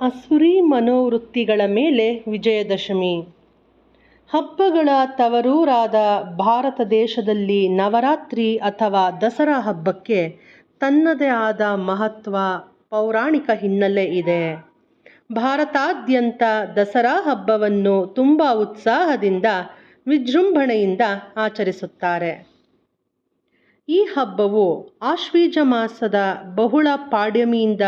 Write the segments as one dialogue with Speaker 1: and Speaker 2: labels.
Speaker 1: ಅಸುರಿ ಮನೋವೃತ್ತಿಗಳ ಮೇಲೆ ವಿಜಯದಶಮಿ. ಹಬ್ಬಗಳ ತವರೂರಾದ ಭಾರತ ದೇಶದಲ್ಲಿ ನವರಾತ್ರಿ ಅಥವಾ ದಸರಾ ಹಬ್ಬಕ್ಕೆ ತನ್ನದೇ ಆದ ಮಹತ್ವ ಪೌರಾಣಿಕ ಹಿನ್ನೆಲೆ ಇದೆ. ಭಾರತಾದ್ಯಂತ ದಸರಾ ಹಬ್ಬವನ್ನು ತುಂಬ ಉತ್ಸಾಹದಿಂದ, ವಿಜೃಂಭಣೆಯಿಂದ ಆಚರಿಸುತ್ತಾರೆ. ಈ ಹಬ್ಬವು ಆಶ್ವೀಜ ಮಾಸದ ಬಹುಳ ಪಾಡ್ಯಮಿಯಿಂದ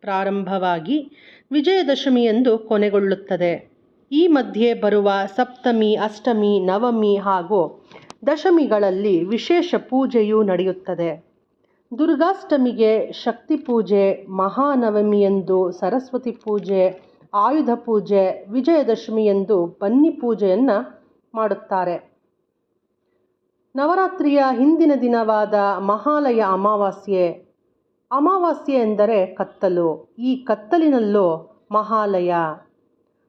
Speaker 1: ಪ್ರಾರಂಭವಾಗಿ ವಿಜಯದಶಮಿಯಂದು ಕೊನೆಗೊಳ್ಳುತ್ತದೆ. ಈ ಮಧ್ಯೆ ಬರುವ ಸಪ್ತಮಿ, ಅಷ್ಟಮಿ, ನವಮಿ ಹಾಗೂ ದಶಮಿಗಳಲ್ಲಿ ವಿಶೇಷ ಪೂಜೆಯೂ ನಡೆಯುತ್ತದೆ. ದುರ್ಗಾಷ್ಟಮಿಗೆ ಶಕ್ತಿ ಪೂಜೆ, ಮಹಾನವಮಿಯಂದು ಸರಸ್ವತಿ ಪೂಜೆ, ಆಯುಧ ಪೂಜೆ, ವಿಜಯದಶಮಿಯಂದು ಬನ್ನಿ ಪೂಜೆಯನ್ನು ಮಾಡುತ್ತಾರೆ. ನವರಾತ್ರಿಯ ಹಿಂದಿನ ದಿನವಾದ ಮಹಾಲಯ ಅಮಾವಾಸ್ಯೆ ಅಮಾವಾಸ್ಯೆ ಎಂದರೆ ಕತ್ತಲು. ಈ ಕತ್ತಲಿನಲ್ಲೂ ಮಹಾಲಯ.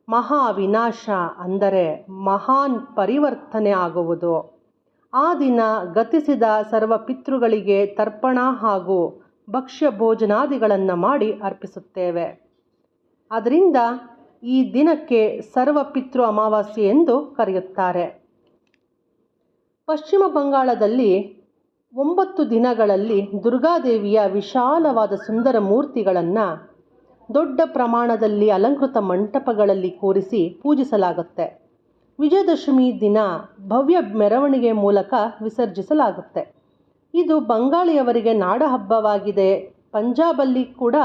Speaker 1: ಮಹಾ ವಿನಾಶ ಅಂದರೆ ಮಹಾನ್ ಪರಿವರ್ತನೆ ಆಗುವುದು. ಆ ದಿನ ಗತಿಸಿದ ಸರ್ವ ಪಿತೃಗಳಿಗೆ ತರ್ಪಣ ಹಾಗೂ ಭಕ್ಷ್ಯ ಭೋಜನಾದಿಗಳನ್ನು ಮಾಡಿ ಅರ್ಪಿಸುತ್ತೇವೆ. ಅದರಿಂದ ಈ ದಿನಕ್ಕೆ ಸರ್ವ ಪಿತೃ ಅಮಾವಾಸ್ಯೆ ಎಂದು ಕರೆಯುತ್ತಾರೆ. ಪಶ್ಚಿಮ ಬಂಗಾಳದಲ್ಲಿ ಒಂಬತ್ತು ದಿನಗಳಲ್ಲಿ ದುರ್ಗಾದೇವಿಯ ವಿಶಾಲವಾದ ಸುಂದರ ಮೂರ್ತಿಗಳನ್ನು ದೊಡ್ಡ ಪ್ರಮಾಣದಲ್ಲಿ ಅಲಂಕೃತ ಮಂಟಪಗಳಲ್ಲಿ ಕೂರಿಸಿ ಪೂಜಿಸಲಾಗುತ್ತೆ. ವಿಜಯದಶಮಿ ದಿನ ಭವ್ಯ ಮೆರವಣಿಗೆ ಮೂಲಕ ವಿಸರ್ಜಿಸಲಾಗುತ್ತೆ. ಇದು ಬಂಗಾಳಿಯವರಿಗೆ ನಾಡಹಬ್ಬವಾಗಿದೆ. ಪಂಜಾಬಲ್ಲಿ ಕೂಡ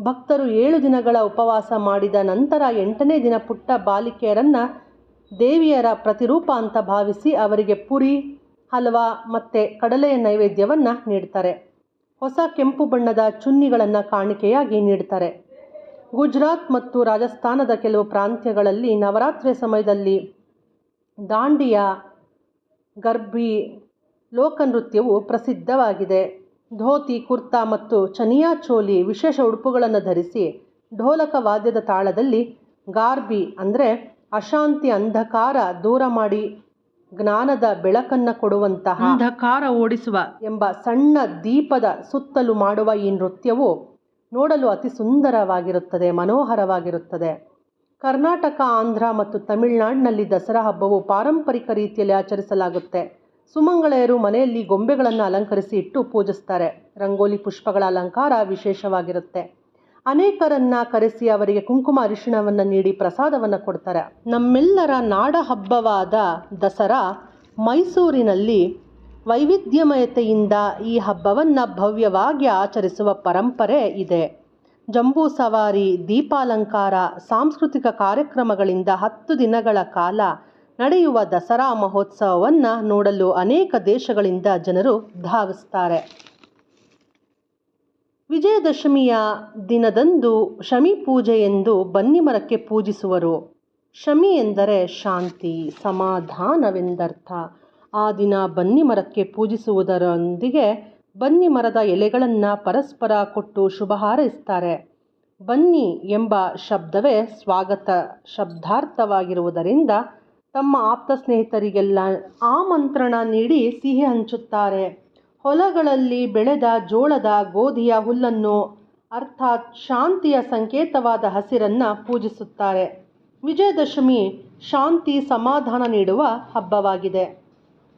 Speaker 1: ಭಕ್ತರು ಏಳು ದಿನಗಳ ಉಪವಾಸ ಮಾಡಿದ ನಂತರ ಎಂಟನೇ ದಿನ ಪುಟ್ಟ ಬಾಲಿಕೆಯರನ್ನು ದೇವಿಯರ ಪ್ರತಿರೂಪ ಅಂತ ಭಾವಿಸಿ ಅವರಿಗೆ ಪುರಿ ಹಲ್ವಾ ಮತ್ತು ಕಡಲೆಯ ನೈವೇದ್ಯವನ್ನು ನೀಡ್ತಾರೆ. ಹೊಸ ಕೆಂಪು ಬಣ್ಣದ ಚುನ್ನಿಗಳನ್ನು ಕಾಣಿಕೆಯಾಗಿ ನೀಡ್ತಾರೆ. ಗುಜರಾತ್ ಮತ್ತು ರಾಜಸ್ಥಾನದ ಕೆಲವು ಪ್ರಾಂತ್ಯಗಳಲ್ಲಿ ನವರಾತ್ರಿಯ ಸಮಯದಲ್ಲಿ ದಾಂಡಿಯ ಗರ್ಭಿ ಲೋಕನೃತ್ಯವು ಪ್ರಸಿದ್ಧವಾಗಿದೆ. ಧೋತಿ, ಕುರ್ತಾ ಮತ್ತು ಚನಿಯಾ ಚೋಲಿ ವಿಶೇಷ ಉಡುಪುಗಳನ್ನು ಧರಿಸಿ ಢೋಲಕ ವಾದ್ಯದ ತಾಳದಲ್ಲಿ ಗಾರ್ಬಿ ಅಂದರೆ ಅಶಾಂತಿ ಅಂಧಕಾರ ದೂರ ಮಾಡಿ ಜ್ಞಾನದ ಬೆಳಕನ್ನು ಕೊಡುವಂತಹ ಅಂಧಕಾರ ಓಡಿಸುವ ಎಂಬ ಸಣ್ಣ ದೀಪದ ಸುತ್ತಲೂ ಮಾಡುವ ಈ ನೃತ್ಯವು ನೋಡಲು ಅತಿ ಸುಂದರವಾಗಿರುತ್ತದೆ ಮನೋಹರವಾಗಿರುತ್ತದೆ. ಕರ್ನಾಟಕ ಆಂಧ್ರ ಮತ್ತು ತಮಿಳುನಾಡಿನಲ್ಲಿ ದಸರಾ ಹಬ್ಬವು ಪಾರಂಪರಿಕ ರೀತಿಯಲ್ಲಿ ಆಚರಿಸಲಾಗುತ್ತೆ. ಸುಮಂಗಳೆಯರು ಮನೆಯಲ್ಲಿ ಗೊಂಬೆಗಳನ್ನು ಅಲಂಕರಿಸಿ ಇಟ್ಟು ಪೂಜಿಸ್ತಾರೆ. ರಂಗೋಲಿ ಪುಷ್ಪಗಳ ಅಲಂಕಾರ ವಿಶೇಷವಾಗಿರುತ್ತೆ. ಅನೇಕರನ್ನ ಕರೆಸಿ ಅವರಿಗೆ ಕುಂಕುಮ ಅರಿಶಿಣವನ್ನು ನೀಡಿ ಪ್ರಸಾದವನ್ನು ಕೊಡ್ತಾರೆ. ನಮ್ಮೆಲ್ಲರ ನಾಡ ಹಬ್ಬವಾದ ದಸರಾ ಮೈಸೂರಿನಲ್ಲಿ ವೈವಿಧ್ಯಮಯತೆಯಿಂದ ಈ ಹಬ್ಬವನ್ನು ಭವ್ಯವಾಗಿ ಆಚರಿಸುವ ಪರಂಪರೆ ಇದೆ. ಜಂಬೂ ಸವಾರಿ, ದೀಪಾಲಂಕಾರ, ಸಾಂಸ್ಕೃತಿಕ ಕಾರ್ಯಕ್ರಮಗಳಿಂದ ಹತ್ತು ದಿನಗಳ ಕಾಲ ನಡೆಯುವ ದಸರಾ ಮಹೋತ್ಸವವನ್ನು ನೋಡಲು ಅನೇಕ ದೇಶಗಳಿಂದ ಜನರು ಧಾವಿಸ್ತಾರೆ. ವಿಜಯದಶಮಿಯ ದಿನದಂದು ಶಮಿ ಪೂಜೆ ಎಂದು ಬನ್ನಿ ಮರಕ್ಕೆ ಪೂಜಿಸುವರು. ಶಮಿ ಎಂದರೆ ಶಾಂತಿ, ಸಮಾಧಾನವೆಂದರ್ಥ. ಆ ದಿನ ಬನ್ನಿ ಮರಕ್ಕೆ ಪೂಜಿಸುವುದರೊಂದಿಗೆ ಬನ್ನಿ ಮರದ ಎಲೆಗಳನ್ನು ಪರಸ್ಪರ ಕೊಟ್ಟು ಶುಭ ಹಾರೈಸ್ತಾರೆ. ಬನ್ನಿ ಎಂಬ ಶಬ್ದವೇ ಸ್ವಾಗತ ಶಬ್ದಾರ್ಥವಾಗಿರುವುದರಿಂದ ತಮ್ಮ ಆಪ್ತ ಸ್ನೇಹಿತರಿಗೆಲ್ಲ ಆಮಂತ್ರಣ ನೀಡಿ ಸಿಹಿ ಹಂಚುತ್ತಾರೆ. ಹೊಲಗಳಲ್ಲಿ ಬೆಳೆದ ಜೋಳದ ಗೋಧಿಯ ಹುಲ್ಲನ್ನು, ಅರ್ಥಾತ್ ಶಾಂತಿಯ ಸಂಕೇತವಾದ ಹಸಿರನ್ನು ಪೂಜಿಸುತ್ತಾರೆ. ವಿಜಯದಶಮಿ ಶಾಂತಿ ಸಮಾಧಾನ ನೀಡುವ ಹಬ್ಬವಾಗಿದೆ.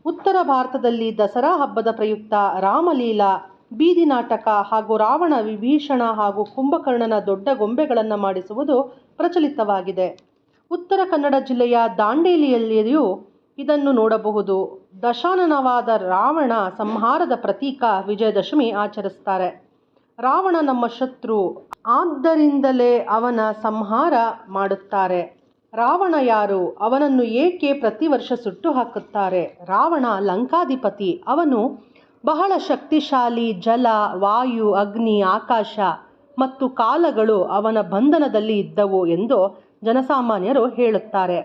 Speaker 1: ಉತ್ತರ ಭಾರತದಲ್ಲಿ ದಸರಾ ಹಬ್ಬದ ಪ್ರಯುಕ್ತ ರಾಮಲೀಲಾ, ಬೀದಿ ನಾಟಕ ಹಾಗೂ ರಾವಣ ವಿಭೀಷಣ ಹಾಗೂ ಕುಂಭಕರ್ಣನ ದೊಡ್ಡ ಗೊಂಬೆಗಳನ್ನು ಮಾಡಿಸುವುದು ಪ್ರಚಲಿತವಾಗಿದೆ. ಉತ್ತರ ಕನ್ನಡ ಜಿಲ್ಲೆಯ ದಾಂಡೇಲಿಯಲ್ಲಿಯೂ ಇದನ್ನು ನೋಡಬಹುದು. ದಶಾನನವಾದ ರಾವಣ ಸಂಹಾರದ ಪ್ರತೀಕ ವಿಜಯದಶಮಿ ಆಚರಿಸ್ತಾರೆ. ರಾವಣ ನಮ್ಮ ಶತ್ರು. ಆದ್ದರಿಂದಲೇ ಅವನ ಸಂಹಾರ ಮಾಡುತ್ತಾರೆ. ರಾವಣ ಯಾರು? ಅವನನ್ನು ಏಕೆ ಪ್ರತಿ ವರ್ಷ ಸುಟ್ಟು ಹಾಕುತ್ತಾರೆ? ರಾವಣ ಲಂಕಾಧಿಪತಿ. ಅವನು ಬಹಳ ಶಕ್ತಿಶಾಲಿ, ಜಲ, ವಾಯು, ಅಗ್ನಿ, ಆಕಾಶ ಮತ್ತು ಕಾಲಗಳು ಅವನ ಬಂಧನದಲ್ಲಿ ಇದ್ದವು ಎಂದು ಜನಸಾಮಾನ್ಯರು ಹೇಳುತ್ತಾರೆ.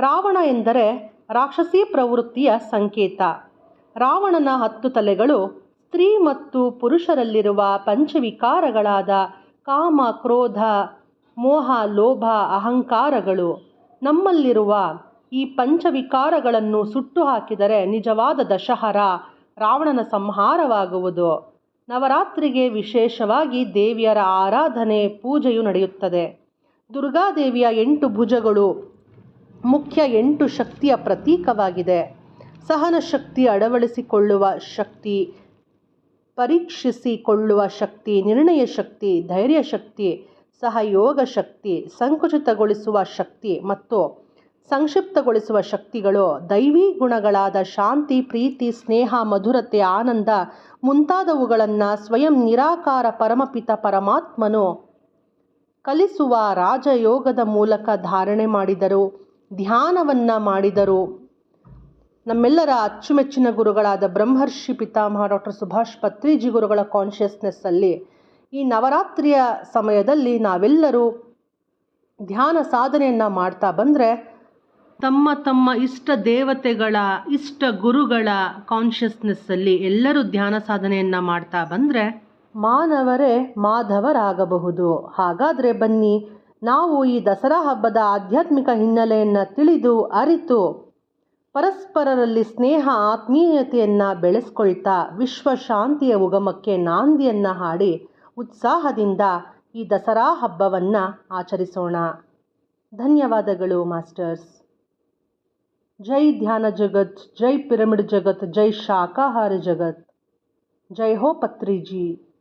Speaker 1: ರಾವಣ ಎಂದರೆ ರಾಕ್ಷಸೀ ಪ್ರವೃತ್ತಿಯ ಸಂಕೇತ. ರಾವಣನ ಹತ್ತು ತಲೆಗಳು ಸ್ತ್ರೀ ಮತ್ತು ಪುರುಷರಲ್ಲಿರುವ ಪಂಚವಿಕಾರಗಳಾದ ಕಾಮ, ಕ್ರೋಧ, ಮೋಹ, ಲೋಭ, ಅಹಂಕಾರಗಳು. ನಮ್ಮಲ್ಲಿರುವ ಈ ಪಂಚವಿಕಾರಗಳನ್ನು ಸುಟ್ಟು ಹಾಕಿದರೆ ನಿಜವಾದ ದಶಹರ ರಾವಣನ ಸಂಹಾರವಾಗುವುದು. ನವರಾತ್ರಿಗೆ ವಿಶೇಷವಾಗಿ ದೇವಿಯರ ಆರಾಧನೆ, ಪೂಜೆಯು ನಡೆಯುತ್ತದೆ. ದುರ್ಗಾದೇವಿಯ ಎಂಟು ಭುಜಗಳು ಮುಖ್ಯ ಎಂಟು ಶಕ್ತಿಯ ಪ್ರತೀಕವಾಗಿದೆ. ಸಹನ ಶಕ್ತಿ ಅಳವಡಿಸಿಕೊಳ್ಳುವ ಶಕ್ತಿ, ಪರೀಕ್ಷಿಸಿಕೊಳ್ಳುವ ಶಕ್ತಿ, ನಿರ್ಣಯ ಶಕ್ತಿ, ಧೈರ್ಯ ಶಕ್ತಿ, ಸಹಯೋಗ ಶಕ್ತಿ, ಸಂಕುಚಿತಗೊಳಿಸುವ ಶಕ್ತಿ ಮತ್ತು ಸಂಕ್ಷಿಪ್ತಗೊಳಿಸುವ ಶಕ್ತಿಗಳು ದೈವಿ ಗುಣಗಳಾದ ಶಾಂತಿ, ಪ್ರೀತಿ, ಸ್ನೇಹ, ಮಧುರತೆ, ಆನಂದ ಮುಂತಾದವುಗಳನ್ನು ಸ್ವಯಂ ನಿರಾಕಾರ ಪರಮಪಿತ ಪರಮಾತ್ಮನು ಕಲಿಸುವ ರಾಜಯೋಗದ ಮೂಲಕ ಧಾರಣೆ ಮಾಡಿದರು. ಧ್ಯಾನವನ್ನು ಮಾಡಿದರು. ನಮ್ಮೆಲ್ಲರ ಅಚ್ಚುಮೆಚ್ಚಿನ ಗುರುಗಳಾದ ಬ್ರಹ್ಮರ್ಷಿ ಪಿತಾಮಹ ಡಾಕ್ಟರ್ ಸುಭಾಷ್ ಪತ್ರಿಜಿ ಗುರುಗಳ ಕಾನ್ಷಿಯಸ್ನೆಸ್ಸಲ್ಲಿ ಈ ನವರಾತ್ರಿಯ ಸಮಯದಲ್ಲಿ ನಾವೆಲ್ಲರೂ ಧ್ಯಾನ ಸಾಧನೆಯನ್ನು ಮಾಡ್ತಾ ಬಂದರೆ ತಮ್ಮ ತಮ್ಮ ಇಷ್ಟ ದೇವತೆಗಳ, ಇಷ್ಟ ಗುರುಗಳ ಕಾನ್ಷಿಯಸ್ನೆಸ್ಸಲ್ಲಿ ಎಲ್ಲರೂ ಧ್ಯಾನ ಸಾಧನೆಯನ್ನು ಮಾಡ್ತಾ ಬಂದರೆ ಮಾನವರೇ ಮಾಧವರಾಗಬಹುದು. ಹಾಗಾದರೆ ಬನ್ನಿ ನಾವು ಈ ದಸರಾ ಹಬ್ಬದ ಆಧ್ಯಾತ್ಮಿಕ ಹಿನ್ನೆಲೆಯನ್ನು ತಿಳಿದು ಅರಿತು ಪರಸ್ಪರರಲ್ಲಿ ಸ್ನೇಹ, ಆತ್ಮೀಯತೆಯನ್ನು ಬೆಳೆಸ್ಕೊಳ್ತಾ ವಿಶ್ವ ಶಾಂತಿಯ ಉಗಮಕ್ಕೆ ನಾಂದಿಯನ್ನು ಹಾಡಿ ಉತ್ಸಾಹದಿಂದ ಈ ದಸರಾ ಹಬ್ಬವನ್ನು ಆಚರಿಸೋಣ. ಧನ್ಯವಾದಗಳು ಮಾಸ್ಟರ್ಸ್. ಜೈ ಧ್ಯಾನ ಜಗತ್, ಜೈ ಪಿರಮಿಡ್ ಜಗತ್, ಜೈ ಶಾಕಾಹಾರಿ ಜಗತ್. ಜೈ ಹೋ ಪತ್ರಿಜಿ.